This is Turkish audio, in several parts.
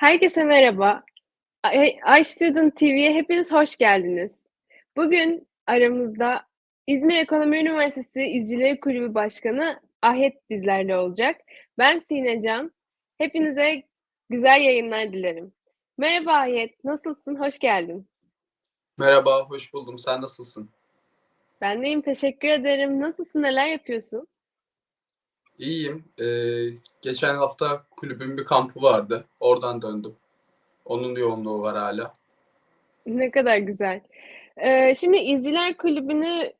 Herkese merhaba. İStudent TV'ye hepiniz hoş geldiniz. Bugün aramızda İzmir Ekonomi Üniversitesi İzcileri Kulübü Başkanı Ahet bizlerle olacak. Ben Sine Can. Hepinize güzel yayınlar dilerim. Merhaba Ahet, nasılsın? Hoş geldin. Merhaba, hoş buldum. Sen nasılsın? Ben deyim, teşekkür ederim. Nasılsın, neler yapıyorsun? İyiyim. Ee, geçen hafta kulübün bir kampı vardı. Oradan döndüm. Onun yoğunluğu var hala. Ne kadar güzel. Ee, şimdi İzciler Kulübü'nü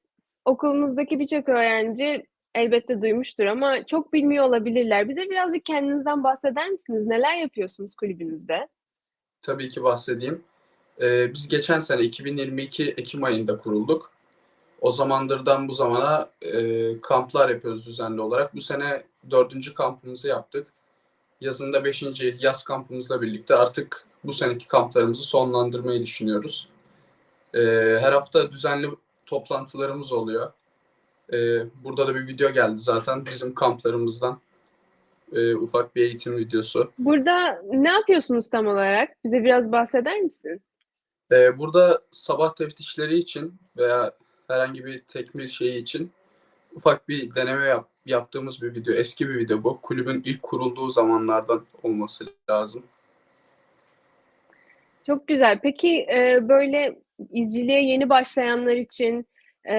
okulumuzdaki birçok öğrenci elbette duymuştur ama çok bilmiyor olabilirler. Bize birazcık kendinizden bahseder misiniz? Neler yapıyorsunuz kulübünüzde? Tabii ki bahsedeyim. Ee, biz geçen sene 2022 Ekim ayında kurulduk. O zamandırdan bu zamana e, kamplar yapıyoruz düzenli olarak. Bu sene dördüncü kampımızı yaptık. Yazında beşinci yaz kampımızla birlikte artık bu seneki kamplarımızı sonlandırmayı düşünüyoruz. Ee, her hafta düzenli toplantılarımız oluyor. Ee, burada da bir video geldi zaten bizim kamplarımızdan. Ee, ufak bir eğitim videosu. Burada ne yapıyorsunuz tam olarak? Bize biraz bahseder misin? Ee, burada sabah teftişleri için veya herhangi bir tekmil şeyi için ufak bir deneme yap, yaptığımız bir video. Eski bir video bu. Kulübün ilk kurulduğu zamanlardan olması lazım. Çok güzel. Peki e, böyle izciliğe yeni başlayanlar için e,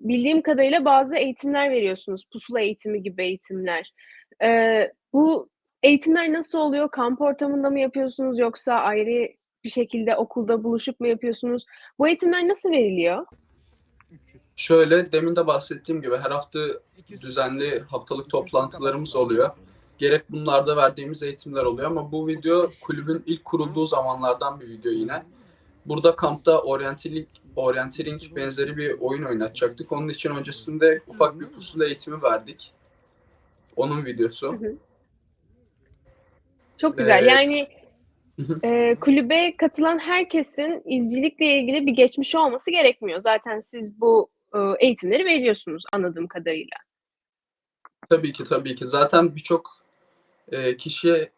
bildiğim kadarıyla bazı eğitimler veriyorsunuz. Pusula eğitimi gibi eğitimler. E, bu eğitimler nasıl oluyor? Kamp ortamında mı yapıyorsunuz yoksa ayrı bir şekilde okulda buluşup mu yapıyorsunuz? Bu eğitimler nasıl veriliyor? Şöyle demin de bahsettiğim gibi her hafta düzenli haftalık toplantılarımız oluyor. Gerek bunlarda verdiğimiz eğitimler oluyor ama bu video kulübün ilk kurulduğu zamanlardan bir video yine. Burada kampta orienteering, orienteering benzeri bir oyun oynatacaktık. Onun için öncesinde ufak bir pusula eğitimi verdik. Onun videosu. Çok güzel. Ee, Yani. E, kulübe katılan herkesin izcilikle ilgili bir geçmişi olması gerekmiyor. Zaten siz bu e, eğitimleri veriyorsunuz anladığım kadarıyla. Tabii ki tabii ki. Zaten birçok e, kişi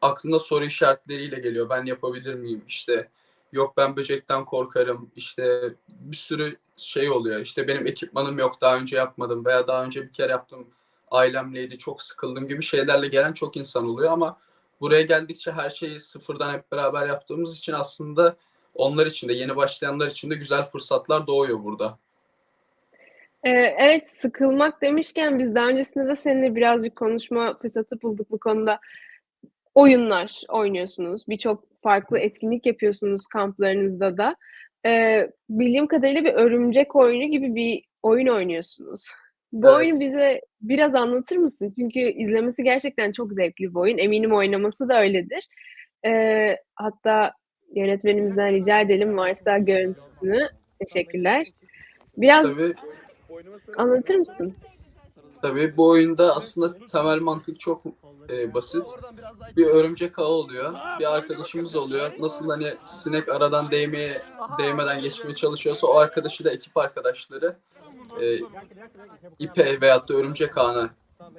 aklında soru işaretleriyle geliyor. Ben yapabilir miyim? İşte yok ben böcekten korkarım. İşte bir sürü şey oluyor. İşte benim ekipmanım yok daha önce yapmadım veya daha önce bir kere yaptım ailemleydi çok sıkıldım gibi şeylerle gelen çok insan oluyor ama buraya geldikçe her şeyi sıfırdan hep beraber yaptığımız için aslında onlar için de yeni başlayanlar için de güzel fırsatlar doğuyor burada. Ee, evet, sıkılmak demişken biz daha öncesinde de seninle birazcık konuşma fırsatı bulduk bu konuda. Oyunlar oynuyorsunuz. Birçok farklı etkinlik yapıyorsunuz kamplarınızda da. Ee, bildiğim kadarıyla bir örümcek oyunu gibi bir oyun oynuyorsunuz. Bu Evet. oyunu bize biraz anlatır mısın? Çünkü izlemesi gerçekten çok zevkli bir oyun. Eminim oynaması da öyledir. Ee, hatta yönetmenimizden rica edelim varsa görüntüsünü. Teşekkürler. Biraz Tabii anlatır mısın? Tabii bu oyunda aslında temel mantık çok e, basit. Bir örümcek ağı oluyor. Bir arkadaşımız oluyor. Nasıl hani sinek aradan değmeye değmeden geçmeye çalışıyorsa o arkadaşı da ekip arkadaşları e, ipe veyahut da örümcek ağına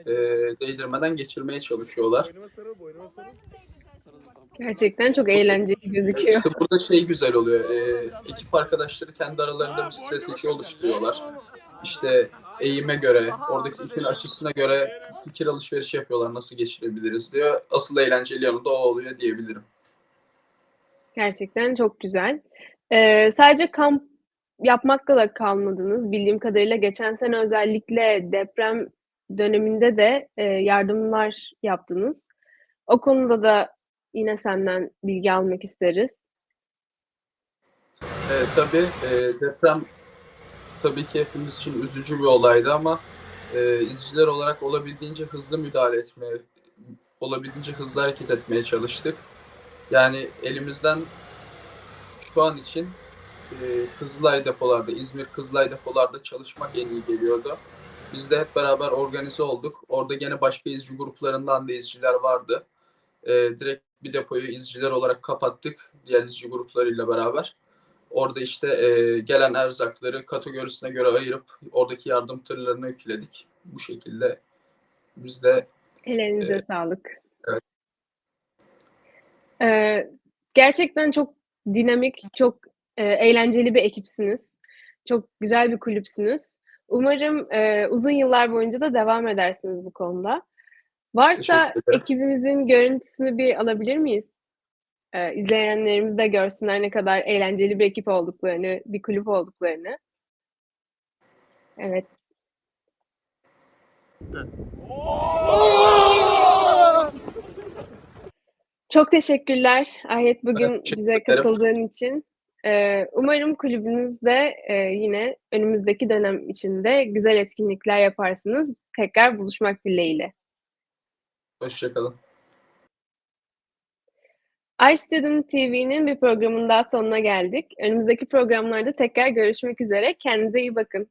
e, değdirmeden geçirmeye çalışıyorlar. Gerçekten çok eğlenceli gözüküyor. İşte burada şey güzel oluyor. E, ekip arkadaşları kendi aralarında bir strateji oluşturuyorlar. İşte eğime göre, oradaki ipin açısına göre fikir alışverişi yapıyorlar. Nasıl geçirebiliriz diyor. Asıl eğlenceli yanı da o oluyor diyebilirim. Gerçekten çok güzel. Ee, sadece kamp yapmakla da kalmadınız. Bildiğim kadarıyla geçen sene özellikle deprem döneminde de e, yardımlar yaptınız. O konuda da yine senden bilgi almak isteriz. E, tabii e, deprem tabii ki hepimiz için üzücü bir olaydı ama e, izciler olarak olabildiğince hızlı müdahale etmeye, olabildiğince hızlı hareket etmeye çalıştık. Yani elimizden şu an için e, Kızılay depolarda, İzmir Kızılay depolarda çalışmak en iyi geliyordu. Biz de hep beraber organize olduk. Orada gene başka izci gruplarından da izciler vardı. E, direkt bir depoyu izciler olarak kapattık diğer izci gruplarıyla beraber. Orada işte e, gelen erzakları kategorisine göre ayırıp oradaki yardım tırlarına yükledik. Bu şekilde biz de Ellerinize Evet. sağlık. Evet. Eee, gerçekten çok dinamik, çok, eee, eğlenceli bir ekipsiniz. Çok güzel bir kulüpsünüz. Umarım, eee, uzun yıllar boyunca da devam edersiniz bu konuda. Varsa ekibimizin görüntüsünü bir alabilir miyiz? Eee, izleyenlerimiz de görsünler ne kadar eğlenceli bir ekip olduklarını, bir kulüp olduklarını. Evet. Çok teşekkürler Ayet bugün bize katıldığın için. Eee, umarım kulübünüz de, eee, yine önümüzdeki dönem içinde güzel etkinlikler yaparsınız. Tekrar buluşmak dileğiyle. Hoşça kalın. iStudent TV'nin bir programının daha sonuna geldik. Önümüzdeki programlarda tekrar görüşmek üzere. Kendinize iyi bakın.